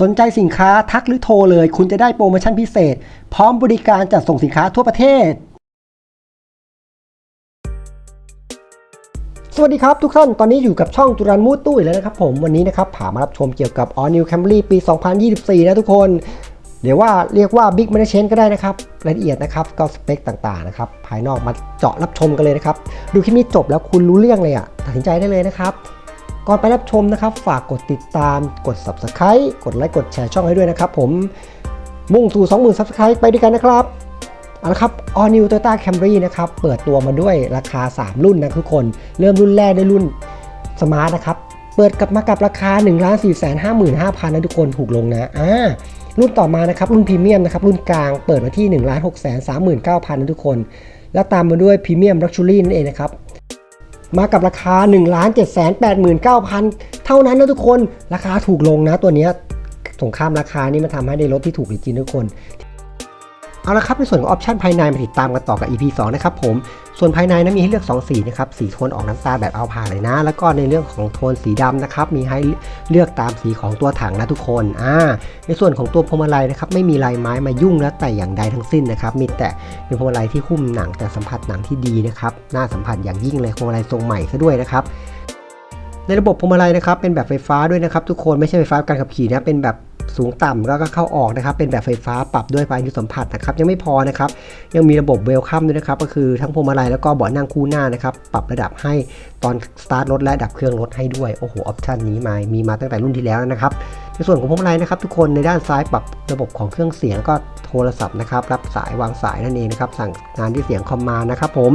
สนใจสินค้าทักหรือโทรเลย คุณจะได้โปรโมชั่นพิเศษ พร้อมบริการจัดส่งสินค้าทั่วประเทศ สวัสดีครับทุกท่าน ตอนนี้อยู่กับช่องจุรันมูตุ้ยแล้วนะครับผมวันนี้นะครับผ่ามารับชมเกี่ยวกับ All New Camry ปี 2024 นะทุกคนเดี๋ยวว่าเรียกว่า Big m a n a g e n ก็ได้นะครับ รายละเอียดนะครับ ก็สเปคต่างๆนะครับ ภายนอกมาเจาะรับชมกันเลยนะครับ ดูคลิปนี้จบแล้วคุณรู้เรื่องเลยอะ่ะ ตัดสินใจได้เลยนะครับ ก่อนไปรับชมนะครับ ฝากกดติดตาม กด Subscribe กดไลค์กดแชร์ช่องให้ด้วยนะครับผม มุ่งสู่ 20,000 Subscribe ไปด้วยกันนะครับเอาละครับ All New Toyota Camry นะครับ เปิดตัวมาด้วยราคา 3 รุ่นนะทุกคน เริ่มรุ่นแรกด้วยรุ่น Smart นะครับ เปิดกับมากับราคา 1 4 5 5 0 0 0นะทุกคนถูกลงนะอ่ารุ่นต่อมานะครับรุ่นพรีเมียมนะครับรุ่นกลางเปิดมาที่ 1 6 3 9 0 0 0นะทุกคน แล้วตามมาด้วยพรีเมียมลักชัวรี่นั่นเองนะครับ มากับราคา 1 7 8 9 0 0 0 เท่านั้นนะทุกคน ราคาถูกลงนะตัวนี้สงครามราคานี่มันทำให้ได้รถที่ถูกจริงทุกคน เอาละครับในส่วนของออปชันภายในมาติดตามกันต่อกับ EP 2 นะครับผม ส่วนภายในนั้นมีให้เลือก 2 สีนะครับ สีโทนออกน้ำตาลแบบเอาผ่าเลยนะ แล้วก็ในเรื่องของโทนสีดำนะครับ มีให้เลือกตามสีของตัวถังนะทุกคน อ่า ในส่วนของตัวพวงมาลัยนะครับ ไม่มีลายไม้มายุ่งและแต่อย่างใดทั้งสิ้นนะครับ มีแต่เป็นพวงมาลัยที่หุ้มหนังแต่สัมผัสหนังที่ดีนะครับ น่าสัมผัสอย่างยิ่งเลยพวงมาลัยทรงใหม่ซะด้วยนะครับในระบบพวงมาลัยนะครับเป็นแบบไฟฟ้าด้วยนะครับทุกคนไม่ใช่ไฟฟ้าการขับขี่นะเป็นแบบ สูงต่ำแล้วก็เข้าออกนะครับ เป็นแบบไฟฟ้าปรับด้วยพายุสัมผัสนะครับ ยังไม่พอนะครับ ยังมีระบบเวลคัมด้วยนะครับ ก็คือทั้งพวงมาลัยแล้วก็เบาะนั่งคู่หน้านะครับ ปรับระดับให้ตอนสตาร์ทรถและดับเครื่องรถให้ด้วย โอ้โห ออปชันนี้มา มีมาตั้งแต่รุ่นที่แล้วนะครับ ในส่วนของพวงมาลัยนะครับ ทุกคนในด้านซ้ายปรับระบบของเครื่องเสียงก็โทรศัพท์นะครับ รับสายวางสายนั่นเองนะครับ สั่งงานที่เสียงคอมมานะครับผม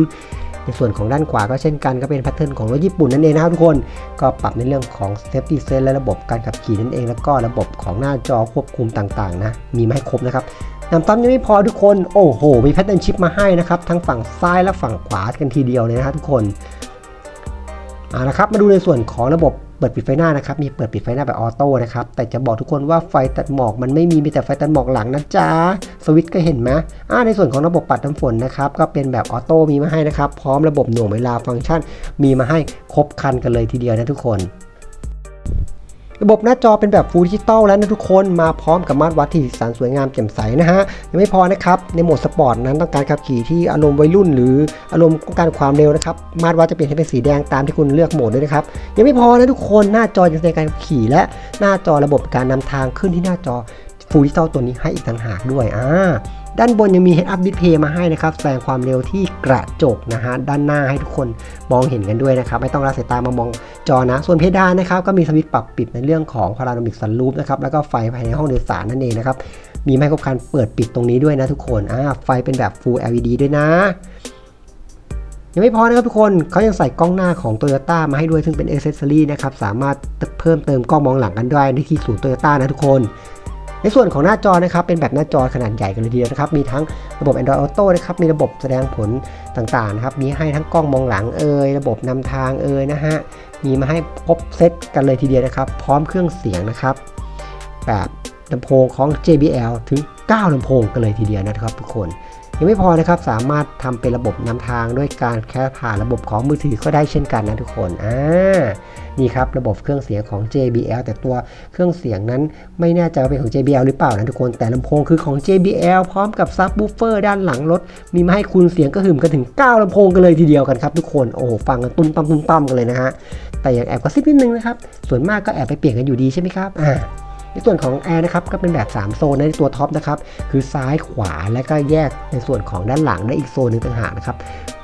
ในส่วนของด้านขวาก็เช่นกันก็เป็นแพทเทิร์นของรถญี่ปุ่นนั่นเองนะครับทุกคนก็ปรับในเรื่องของ safety sense และระบบการขับขี่นั่นเอง แล้วก็ระบบของหน้าจอควบคุมต่างๆนะมีมาให้ครบนะครับน้ำต้อมยังไม่พอทุกคนโอ้โห มีแพทเทิร์นชิปมาให้นะครับทั้งฝั่งซ้ายและฝั่งขวากันทีเดียวเลยนะครับทุกคนเอาละครับมาดูในส่วนของระบบ เปิดปิดไฟหน้านะครับ มีเปิดปิดไฟหน้าแบบออโต้นะครับ แต่จะบอกทุกคนว่าไฟตัดหมอกมันไม่มี มีแต่ไฟตัดหมอกหลังนะจ๊ะ สวิตช์ก็เห็นไหมอ่าในส่วนของระบบปัดน้ำฝนนะครับ ก็เป็นแบบออโต้มีมาให้นะครับ พร้อมระบบหน่วงเวลาฟังก์ชัน มีมาให้ครบคันกันเลยทีเดียวนะทุกคน ระบบหน้าจอเป็นแบบฟูลดิจิตอลแล้วนะทุกคนมาพร้อมกับมาตรวัดที่สีสันสวยงามแจ่มใสนะฮะยังไม่พอนะครับในโหมดสปอร์ตนั้นต้องการขับขี่ที่อารมณ์วัยรุ่น หรืออารมณ์ต้องการความเร็วนะครับมาตรวัดจะเปลี่ยนให้เป็นสีแดงตามที่คุณเลือกโหมดด้วยนะครับยังไม่พอนะทุกคนหน้าจอยังแสดงการขับขี่ และหน้าจอระบบการนำทางขึ้นที่หน้าจอฟูลดิจิตอลตัวนี้ให้อีกต่างหากด้วยอ่า ด้านบนยังมี Head Up Display มาให้นะครับ แสดงความเร็วที่กระจกนะฮะ ด้านหน้าให้ทุกคนมองเห็นกันด้วยนะครับ ไม่ต้องละสายตามามองจอนะ ส่วนเพดานนะครับ ก็มีสวิตช์ปรับปิดในเรื่องของ Panoramic Sunroof นะครับ แล้วก็ไฟภายในห้องโดยสารนั่นเองนะครับ มีไมโครคันเปิดปิดตรงนี้ด้วยนะทุกคนอ่าไฟเป็นแบบ Full LED ด้วยนะยังไม่พอนะครับทุกคนเขายังใส่กล้องหน้าของ Toyota มาให้ด้วยซึ่งเป็น Accessory นะครับ สามารถเพิ่มเติมกล้องมองหลังกันได้ที่ศูนย์ Toyota นะทุกคน ในส่วนของหน้าจอนะครับเป็นแบบหน้าจอขนาดใหญ่กันเลยทีเดียวนะครับมีทั้งระบบ Android Auto นะครับมีระบบแสดงผลต่างๆนะครับมีให้ทั้งกล้องมองหลังเอ่ยระบบนำทางเอ่ยนะฮะมีมาให้ครบเซตกันเลยทีเดียวนะครับ พร้อมเครื่องเสียงนะครับ แบบลำโพงของ JBL ถึง 9ลำโพงกันเลยทีเดียวนะครับทุกคน ยังไม่พอนะครับสามารถทำเป็นระบบนำทางด้วยการแค่ผ่านระบบของมือถือก็ได้เช่นกันนะทุกคนอ่านี่ครับระบบเครื่องเสียงของ JBL แต่ตัวเครื่องเสียงนั้นไม่แน่ใจว่าเป็นของ JBL หรือเปล่านะทุกคนแต่ลำโพงคือของ JBL พร้อมกับซับ w ูเฟอร์ด้านหลังรถ มีมาให้คุณเสียงกระหึ่มกันถึง 9ลำโพงกันเลยทีเดียวกันครับทุกคนโอ้โหฟังกันตุ้มตั้มตุ้มตั้มกันเลยนะฮะแต่อย่างแอบกระซิบนิดนึงนะครับส่วนมากก็แอบไปเปลี่ยนกันอยู่ดีใช่ไหมครับอ่า ในส่วนของแอร์นะครับก็เป็นแบบ3โซนในตัวท็อปนะครับคือซ้ายขวาและก็แยกในส่วนของด้านหลังได้อีกโซนหนึ่งต่างหากนะครับ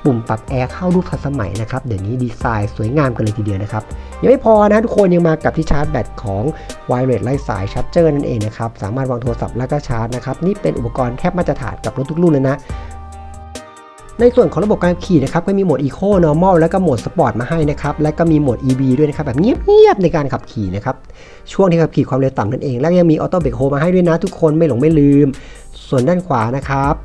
ปุ่มปรับแอร์เข้ารูปทันสมัยนะครับเดี๋ยวนี้ดีไซน์สวยงามกันเลยทีเดียวนะครับยังไม่พอนะทุกคนยังมากับที่ชาร์จแบตของ Wireless ไร้สายชาร์จเจอร์นั่นเองนะครับสามารถวางโทรศัพท์แล้วก็ชาร์จนะครับนี่เป็นอุปกรณ์แทบมาตรฐานกับรถทุกรุ่นเลยนะ ในส่วนของระบบการขี่นะครับก็มีโหมด Eco Normal แล้วก็โหมด Sport มาให้นะครับ และก็มีโหมด EV ด้วยนะครับ แบบเงียบๆในการขับขี่นะครับ ช่วงที่ขับขี่ความเร็วต่ำนั่นเอง แล้วยังมี Auto Brake Hold มาให้ด้วยนะทุกคนไม่หลงไม่ลืม ส่วนด้านขวานะครับ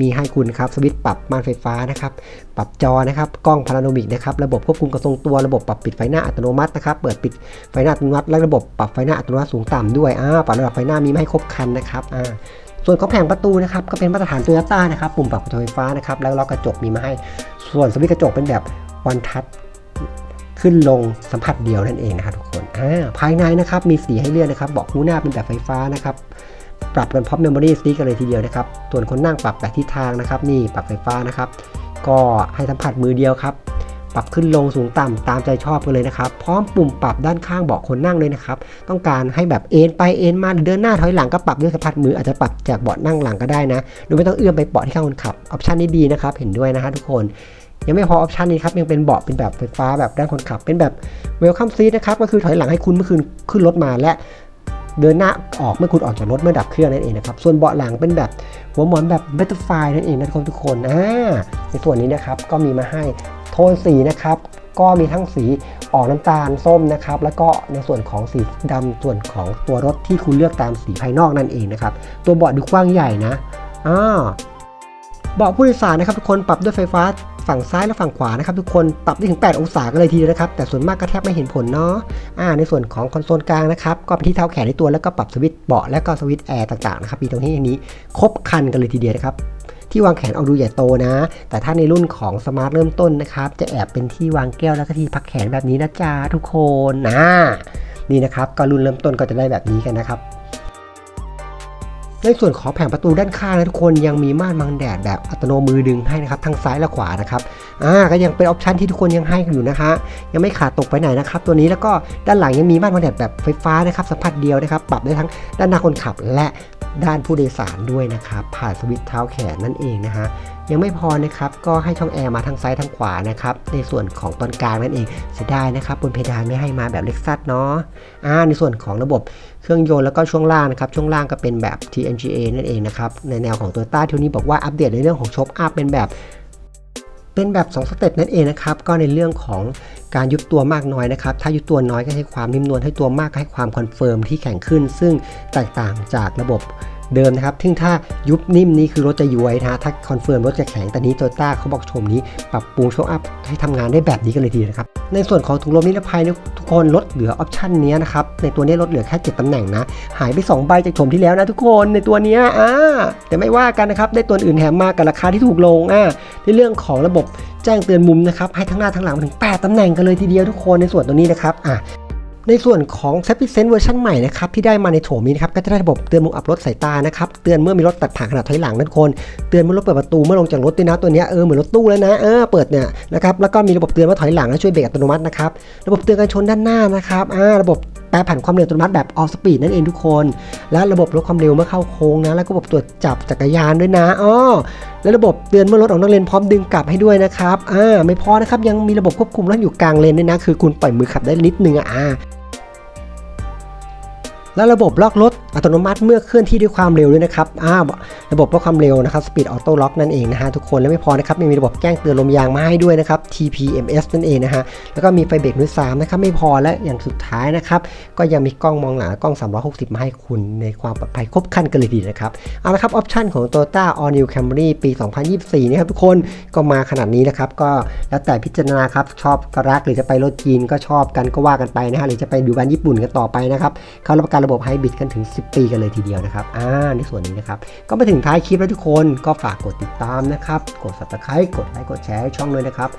มีให้คุณครับสวิตช์ปรับม่านไฟฟ้านะครับ ปรับจอนะครับ กล้องพาราโนมิกนะครับ ระบบควบคุมกระทรงตัว ระบบปรับปิดไฟหน้าอัตโนมัตินะครับ เปิดปิดไฟหน้าอัตโนมัติ และระบบปรับไฟหน้าอัตโนมัติสูงต่ำด้วย อ่า ปรับระดับไฟหน้ามีมาให้ครบคันนะครับ อ่า ส่วนของแผงประตูนะครับก็เป็นมาตรฐานโตโยต้านะครับปุ่มปรับประตูไฟฟ้านะครับแล้วล็อกกระจกมีมาให้ ส่วนสวิตช์กระจกเป็นแบบวันทัชขึ้นลงสัมผัสเดียวนั่นเองนะครับทุกคนาภายในนะครับมีสีให้เลือกนะครับเบอกหูหน้าเป็นแบบไฟฟ้านะครับปรับเป็นพ็อปเมมโมรี่สติ๊กกันเลยทีเดียวนะครับส่วนคนนั่งปรับแบบทิศทางนะครับ นี่ปรับไฟฟ้านะครับ ก็ให้สัมผัสมือเดียวครับ ปรับขึ้นลงสูงต่ำตามใจชอบกันเลยนะครับ พร้อมปุ่มปรับด้านข้างเบาะคนนั่งเลยนะครับ ต้องการให้แบบเอ็นไปเอ็นมาเดินหน้าถอยหลังก็ปรับด้วยสัมผัสมืออาจจะปรับจากเบาะนั่งหลังก็ได้นะโดยไม่ต้องเอื้อมไปเบาะที่ข้างคนขับออปชันนี้ดีนะครับเห็นด้วยนะฮะทุกคนยังไม่พอออปชันนี้ครับยังเป็นเบาะเป็นแบบไฟฟ้าแบบด้านคนขับ เป็นแบบเวลคัมซีทนะครับก็คือถอยหลังให้คุณเมื่อคืนขึ้นรถมาและเดินหน้าออกเมื่อคุณออกจากรถเมื่อดับเครื่องนั่นเองนะครับ ส่วนเบาะหลังเป็นแบบหัวหมอนแบบเบตไฟนั่นเองนะครับทุกคนอ่าในส่วนนี้นะครับก็มีมาให้ โทนสีนะครับก็มีทั้งสีออกน้ำตาลส้มนะครับ แล้วก็ในส่วนของสีดำส่วนของตัวรถที่คุณเลือกตามสีภายนอกนั่นเองนะครับ ตัวเบาะดูกว้างใหญ่นะอ่าเบาะผู้โดยสารนะครับทุกคนปรับด้วยไฟฟ้าฝั่งซ้ายและฝั่งขวานะครับ ทุกคนปรับได้ถึง 8 องศากันเลยทีเดียวนะครับ แต่ส่วนมากก็แทบไม่เห็นผลเนาะอ่าในส่วนของคอนโซลกลางนะครับ ก็เป็นที่เท้าแขนในตัวแล้วก็ปรับสวิตช์เบาะและก็สวิตช์แอร์ต่างๆนะครับมีตรงที่นี้ครบครันกันเลยทีเดียวนะครับ ที่วางแขนเอาดูใหญ่โตนะ แต่ถ้าในรุ่นของสมาร์ทเริ่มต้นนะครับ จะแอบเป็นที่วางแก้วแล้วก็ที่พักแขนแบบนี้นะจ๊ะทุกคนนะนี่นะครับก็รุ่นเริ่มต้นก็จะได้แบบนี้กันนะครับ ในส่วนของแผงประตูด้านข้างนะทุกคนยังมีม่านบังแดดแบบอัตโนมือดึงให้นะครับทั้งซ้ายและขวานะครับอ่าก็ยังเป็นออปชันที่ทุกคนยังให้อยู่นะคะยังไม่ขาดตกไปไหนนะครับตัวนี้แล้วก็ด้านหลังยังมีม่านบังแดดแบบไฟฟ้านะครับสัมผัสเดียวนะครับปรับได้ทั้งด้านหน้าคนขับและด้านผู้โดยสารด้วยนะครับผ่านสวิตช์เท้าแขนนั่นเองนะฮะ ยังไม่พอนะครับก็ให้ช่องแอร์มาทั้งซ้ายทั้งขวานะครับในส่วนของตอนกลางนั่นเองเสียดายนะครับบนเพดานไม่ให้มาแบบเล็กซัสเนาะอ่าในส่วนของระบบเครื่องยนต์แล้วก็ช่วงล่างนะครับช่วงล่างก็เป็นแบบ TNGA นั่นเองนะครับในแนวของ Toyota ที่นี้บอกว่าอัปเดตในเรื่องของช็อปอัพเป็นแบบเป็นแบบ 2 สเต็ปนั่นเองนะครับ ก็ในเรื่องของการยุบตัวมากน้อยนะครับ ถ้ายุบตัวน้อยก็ให้ความนิ่มนวลให้ตัวมากก็ให้ความคอนเฟิร์มที่แข็งขึ้น ซึ่งแตกต่างจากระบบ เดิมนะครับซึ่งถ้ายุบนิ่มนี่คือรถจะย้วยนะถ้าคอนเฟิร์มรถจะแข็งแต่นี้โตโยต้าเขาบอกชมนี้ ปรับปรุงโชว์อัพให้ทำงานได้แบบนี้กันเลยทีเดีนะครับ ในส่วนของถุงลมนิรภัยทุกคนลดเหลือออปชันนี้นะครับ ในตัวนี้ลดเหลือแค่ 7ตำแหน่งนะ หายไป 2 ใบจากชมที่แล้วนะทุกคนในตัวนี้อ่าแต่ไม่ว่ากันนะครับ ได้ตัวอื่นแถมมากับราคาที่ถูกลงอ่าในเรื่องของระบบแจ้งเตือนมุมนะครับให้ทั้งหน้าทั้งหลังถึง 8ตำแหน่งกันเลยทีเดียวทุกคนในส่วนตัวนี้นะครับอะ ในส่วนของ s a p i s e n s e เวอร์ชันใหม่นะครับที่ได้มาในโถมนี้นะครับก็จะได้ระบบเตือนมุมอับรถสายตานะครับเตือนเมื่อมีรถตัดผ่านขนาดถอยหลังนั่นคนเตือนเมื่อรถเปิดประตูเมื่อลงจากรถด้วยนะตัวนี้เออเหมือนรถตู้แล้วนะเออเปิดเนี่ยนะครับแล้วก็มีระบบเตือนว่าถอยหลังและช่วยเบรกอัตโนมัตินะครับระบบเตือนการชนด้านหน้านะครับอ่าระบบแปรผันความเร็วอัตโนมัติแบบ off speed นั่นเองทุกคน และระบบลดความเร็วเมื่อเข้าโค้งนะ แล้วก็ระบบตรวจจับจักรยานด้วยนะอ้อและระบบเตือนเมื่อรถออกนอกเลนพร้อมดึงกลับให้ด้วยนะครับอ่าไม่พอนะครับยังมีระบบควบคุมรถอยู่กลางเลนด้วยนะ คือคุณปล่อยมือขับได้นิดนึงอะ และระบบล็อกรถอัตโนมัติเมื่อเคลื่อนที่ด้วยความเร็วด้วยนะครับอ่าระบบล็อความเร็วนะครับ Speed Auto Lock นั่นเองนะฮะทุกคนและไม่พอนะครับยังมีระบบแจ้งเตือนลมยางมาให้ด้วยนะครับ TPMS นั่นเองนะฮะแล้วก็มีไฟเบรกมือสามนะครับไม่พอและอย่างสุดท้ายนะครับก็ยังมีกล้องมองหลังกล้อง 360 มาให้คุณในความปลอดภัยครบครันกันเลยดีนะครับเอาละครับออปชันของ Toyota All New Camry ปี 2024นะครับทุกคนก็มาขนาดนี้นะครับก็แล้วแต่พิจารณาครับชอบก็รักหรือจะไปรถจีนก็ชอบกันก็ว่ากันไปนะฮะหรือจะไปดูแบรนญี่ปุ่นกันต่อไปนะครับเขารับประกันระบบไฮบริดกันถึง 10 ปีกันเลยทีเดียวนะครับอ่าในส่วนนี้นะครับ ก็มาถึงท้ายคลิปแล้วทุกคนก็ฝากกดติดตามนะครับ กด subscribe กดไลค์กดแชร์ช่องด้วยนะครับ